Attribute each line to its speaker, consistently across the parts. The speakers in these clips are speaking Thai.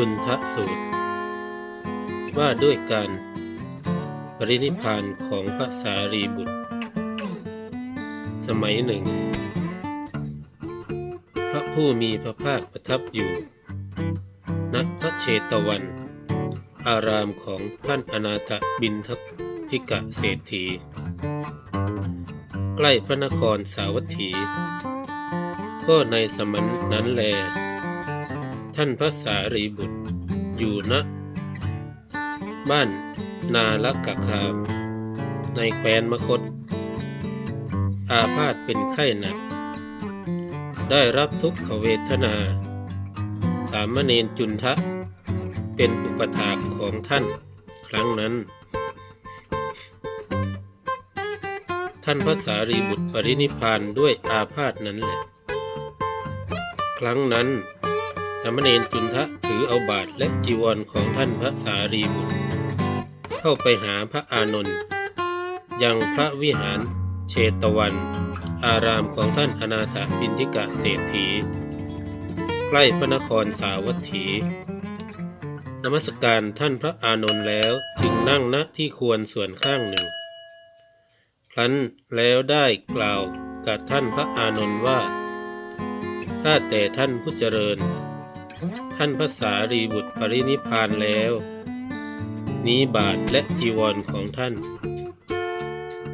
Speaker 1: จุนทะสูตร ว่าด้วยการปรินิพานของพระสารีบุตร สมัยหนึ่ง พระผู้มีพระภาคประทับอยู่ ณพระเชตวัน อารามของท่านอนาถบินททิกะเศรษฐี ใกล้พระนครสาวัตถี ก็ในสมัยนั้นแล ท่านพระสารีบุตร อยู่ณบ้านนาลักกะคาม ในแคว้นมคต อาพาธเป็นไข้หนัก ได้รับทุกขเวทนา สามเณรจุนทะ เป็นอุปถากของท่านครั้งนั้น ท่านพระสารีบุตรปรินิพานด้วยอาพาธนั้นแหละ ครั้งนั้น มเณรจุนทะถือเอาบาทและจีวรของท่านพระสารีบุตร เข้าไปหาพระอานนท์ยังพระวิหารเชตวัน อารามของท่านอนาถบินทิกะเศรษฐี ใกล้พระนครสาวัตถีนมัสการท่านพระอานนท์แล้วจึงนั่งณที่ควรส่วนข้างหนึ่ง ครั้นแล้วได้กล่าวกับท่านพระอานนท์ว่า ถ้าแต่ท่านผู้เจริญ ท่านพระสารีบุตรปรินิพพานแล้ว นี้บาทและจีวรของท่าน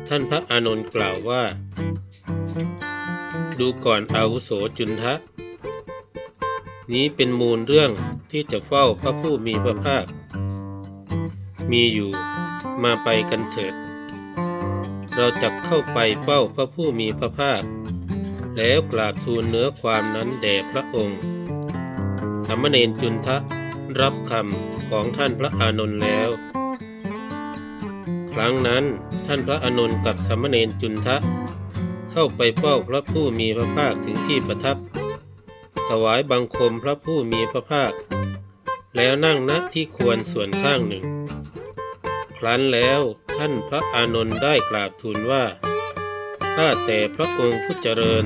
Speaker 1: ท่านพระอานนท์กล่าวว่า ดูก่อนอาวุโสจุนทะ นี้เป็นมูลเรื่องที่จะเฝ้าพระผู้มีพระภาค มีอยู่มาไปกันเถิด เราจะเข้าไปเฝ้าพระผู้มีพระภาค แล้วกราบทูลเนื้อความนั้นแด่พระองค์ สามเณรจุนทะรับคำของท่านพระอานนท์แล้ว ครั้งนั้นท่านพระอานนท์กับสามเณรจุนทะ เข้าไปเฝ้าพระผู้มีพระภาคถึงที่ประทับ ถวายบังคมพระผู้มีพระภาค แล้วนั่งณที่ควรส่วนข้างหนึ่ง ครั้นแล้วท่านพระอานนท์ได้กราบทูลว่าข้าแต่พระองค์ผู้เจริญ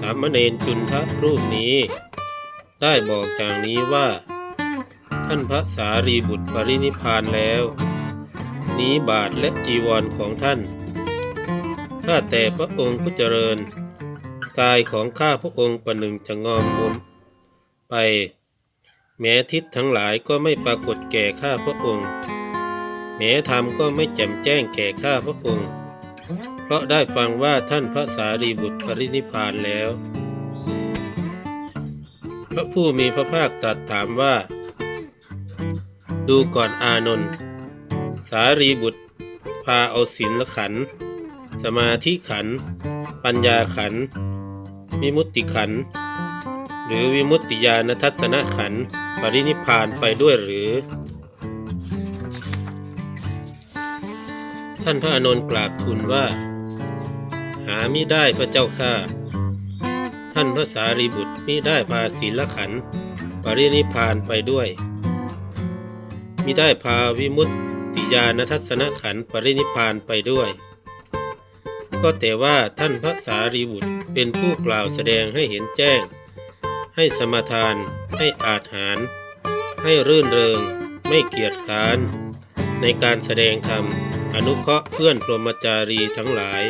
Speaker 1: สามเณรจุนทะรูปนี้ ได้บอกอย่างนี้ว่า ท่านพระสารีบุตรปรินิพานแล้ว นี้บาทและจีวรของท่าน ข้าแต่พระองค์ผู้เจริญ กายของข้าพระองค์ประหนึ่งจะงอมงมไป แม้ทิศทั้งหลายก็ไม่ปรากฏแก่ข้าพระองค์ แม้ธรรมก็ไม่แจ่มแจ้งแก่ข้าพระองค์ เพราะได้ฟังว่าท่านพระสารีบุตรปรินิพานแล้ว พระผู้มีพระภาคตรัสถามว่า ดูก่อนอานนท์สารีบุตร พาเอาศีลขัน สมาธิขัน ปัญญาขันธ์วิมุตติขัน หรือวิมุตติญาณทัศนขัน ปรินิพานไปด้วยหรือ ท่านพระอานนท์กราบทูลว่า หาไมิได้พระเจ้าข้า ท่านพระสารีบุตรมิได้พาศีลขันธ์ปรินิพพานไปด้วย มิได้พาวิมุตติญาณทัศนขันธ์ปรินิพพานไปด้วย ก็แต่ว่าท่านพระสารีบุตรเป็นผู้กล่าวแสดงให้เห็นแจ้ง ให้สมทาน ให้อาจหาร ให้รื่นเริง ไม่เกียจคร้าน ในการแสดงธรรมอนุเคราะห์เพื่อนพรหมจารีทั้งหลาย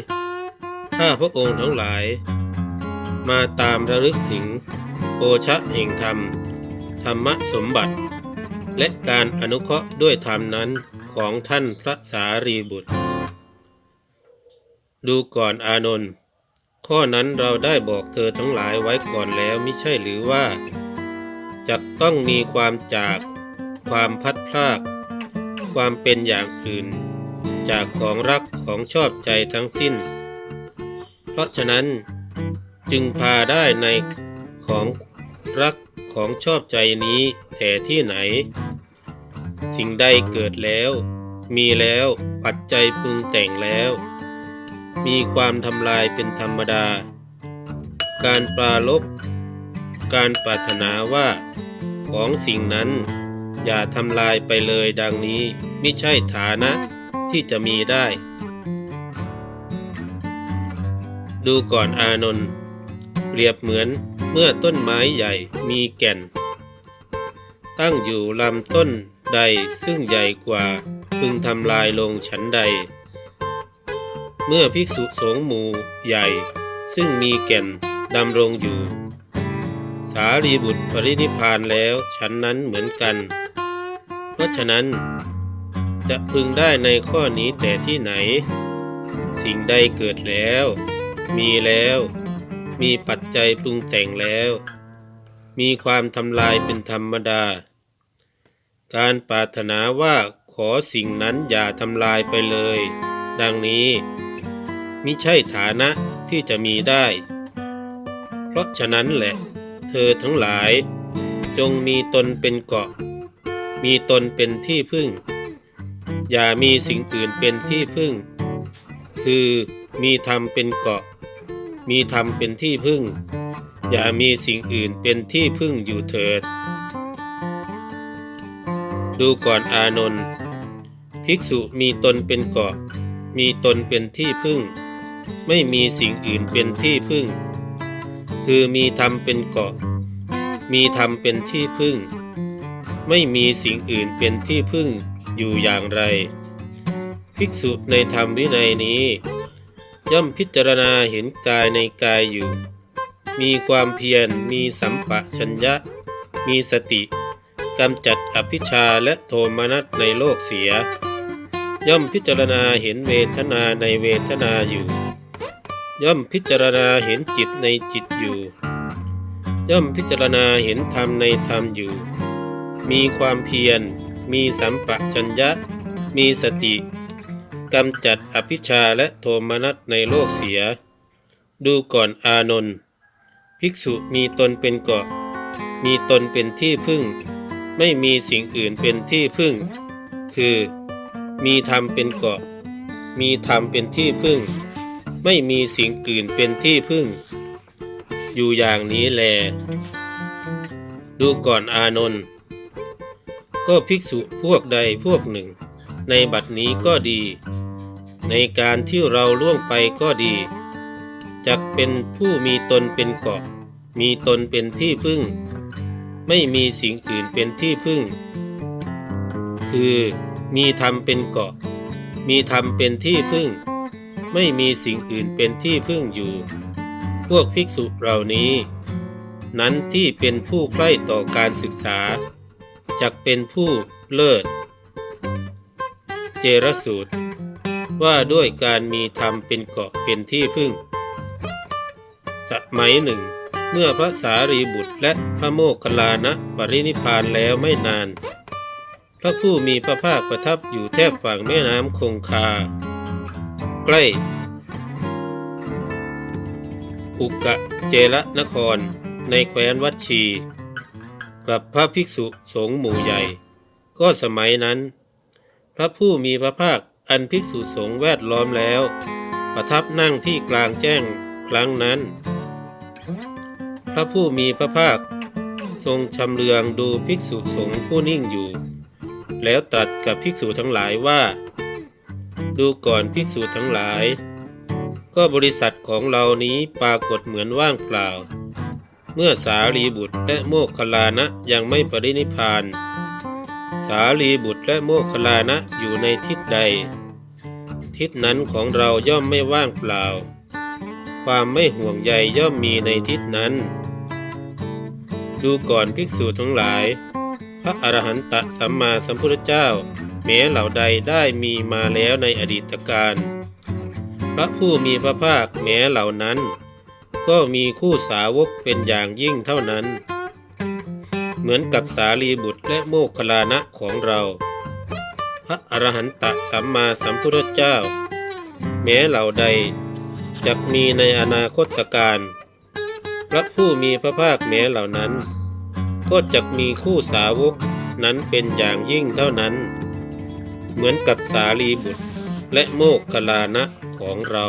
Speaker 1: ข้าพระองค์ทั้งหลาย มาตามระลึกถึงโอชะแห่งธรรม ธรรมสมบัติ และการอนุเคราะห์ด้วยธรรมนั้นของท่านพระสารีบุตร ดูก่อนอานนท์ข้อนั้นเราได้บอกเธอทั้งหลายไว้ก่อนแล้วไม่ใช่หรือว่าจะต้องมีความจากความพัดพลาก ความเป็นอย่างอื่น จากของรักของชอบใจทั้งสิ้น เพราะฉะนั้น จึงพาได้ในของรักของชอบใจนี้แต่ที่ไหน สิ่งใดเกิดแล้ว มีแล้วปัจจัยปรุงแต่งแล้ว มีความทำลายเป็นธรรมดา การปราลบการปรารถนาว่า ของสิ่งนั้น อย่าทำลายไปเลยดังนี้ไม่ใช่ฐานะที่จะมีได้ ดูก่อนอานนท์ เปรียบเหมือนเมื่อต้นไม้ใหญ่มีแก่น ตั้งอยู่ลำต้นใดซึ่งใหญ่กว่าพึงทำลายลงฉันใด เมื่อภิกษุสงฆ์หมู่ใหญ่ ซึ่งมีแก่นดำรงอยู่ สารีบุตรปรินิพานแล้วฉันนั้นเหมือนกัน เพราะฉะนั้น จะพึงได้ในข้อนี้แต่ที่ไหน สิ่งใดเกิดแล้ว มีแล้ว มีปัจจัยปรุงแต่งแล้ว มีความทำลายเป็นธรรมดา การปรารถนาว่าขอสิ่งนั้นอย่าทำลายไปเลย ดังนี้มิใช่ฐานะที่จะมีได้ เพราะฉะนั้นแหละ เธอทั้งหลาย จงมีตนเป็นเกาะ มีตนเป็นที่พึ่ง อย่ามีสิ่งอื่นเป็นที่พึ่ง คือมีธรรมเป็นเกาะ มีธรรมเป็นที่พึ่ง อย่ามีสิ่งอื่นเป็นที่พึ่งอยู่เถิด ดูก่อนอานนท์ภิกษุมีตนเป็นเกาะ มีตนเป็นที่พึ่ง ไม่มีสิ่งอื่นเป็นที่พึ่ง คือมีธรรมเป็นเกาะ มีธรรมเป็นที่พึ่ง ไม่มีสิ่งอื่นเป็นที่พึ่งอยู่อย่างไร ภิกษุในธรรมวินัยนี้ ย่อมพิจารณาเห็นกายในกายอยู่ มีความเพียร มีสัมปะชัญญะ มีสติกำจัดอภิชาและโทมนัสในโลกเสีย ย่อมพิจารณาเห็นเวทนาในเวทนาอยู่ ย่อมพิจารณาเห็นจิตในจิตอยู่ ย่อมพิจารณาเห็นธรรมในธรรมอยู่ มีความเพียร มีสัมปะชัญญะ มีสติ กำจัดอภิชาและโทมนัสในโลกเสีย ดูก่อนอานนท์ภิกษุมีตนเป็นเกาะ มีตนเป็นที่พึ่ง ไม่มีสิ่งอื่นเป็นที่พึ่ง คือ มีธรรมเป็นเกาะ มีธรรมเป็นที่พึ่ง ไม่มีสิ่งอื่นเป็นที่พึ่ง อยู่อย่างนี้แล ดูก่อนอานนท์ก็ภิกษุพวกใดพวกหนึ่ง ในบัดนี้ก็ดี ในการที่เราล่วงไปก็ดีจักเป็นผู้มีตนเป็นเกาะ มีตนเป็นที่พึ่ง ไม่มีสิ่งอื่นเป็นที่พึ่ง คือมีธรรมเป็นเกาะ มีธรรมเป็นที่พึ่ง ไม่มีสิ่งอื่นเป็นที่พึ่งอยู่ พวกภิกษุเหล่านี้ นั้นที่เป็นผู้ใกล้ต่อการศึกษาจักเป็นผู้เลิศ เจรสูตร ว่าด้วยการมีธรรมเป็นเกาะเป็นที่พึ่ง สมัยหนึ่ง เมื่อพระสารีบุตรและพระโมคคัลลานะปรินิพานแล้วไม่นาน พระผู้มีพระภาคประทับอยู่แทบฝั่งแม่น้ำคงคา ใกล้ อุกะเจระนครในแคว้นวัดชีกับพระภิกษุสงฆ์หมู่ใหญ่ ก็สมัยนั้น พระผู้มีพระภาค อันภิกษุสงฆ์แวดล้อมแล้ว ประทับนั่งที่กลางแจ้งครั้งนั้น พระผู้มีพระภาค ทรงชำเลืองดูภิกษุสงฆ์ผู้นิ่งอยู่ แล้วตรัสกับภิกษุทั้งหลายว่า ดูก่อนภิกษุทั้งหลาย ก็บริษัทของเรานี้ปรากฏเหมือนว่างเปล่า เมื่อสารีบุตรและโมคคลานะยังไม่ปรินิพพาน สารีบุตรและโมคคัลานะอยู่ในทิศใด ทิศนั้นของเราย่อมไม่ว่างเปล่า ความไม่ห่วงใยย่อมมีในทิศนั้น ดูก่อนภิกษุทั้งหลาย พระอรหันตสัมมาสัมพุทธเจ้า แม้เหล่าใดได้มีมาแล้วในอดีตการพระผู้มีพระภาคแม้เหล่านั้น ก็มีคู่สาวกเป็นอย่างยิ่งเท่านั้น มือนกับสารีบุตรและโมคคลานะของเรา พระอรหันตสัมมาสัมพุทธเจ้า แม้เหล่าใดจะมีในอนาคตการพระผู้มีพระภาคแม้เหล่านั้น ก็จะมีคู่สาวกนั้นเป็นอย่างยิ่งเท่านั้น เหมือนกับสารีบุตรและโมคคัลลานะของเรา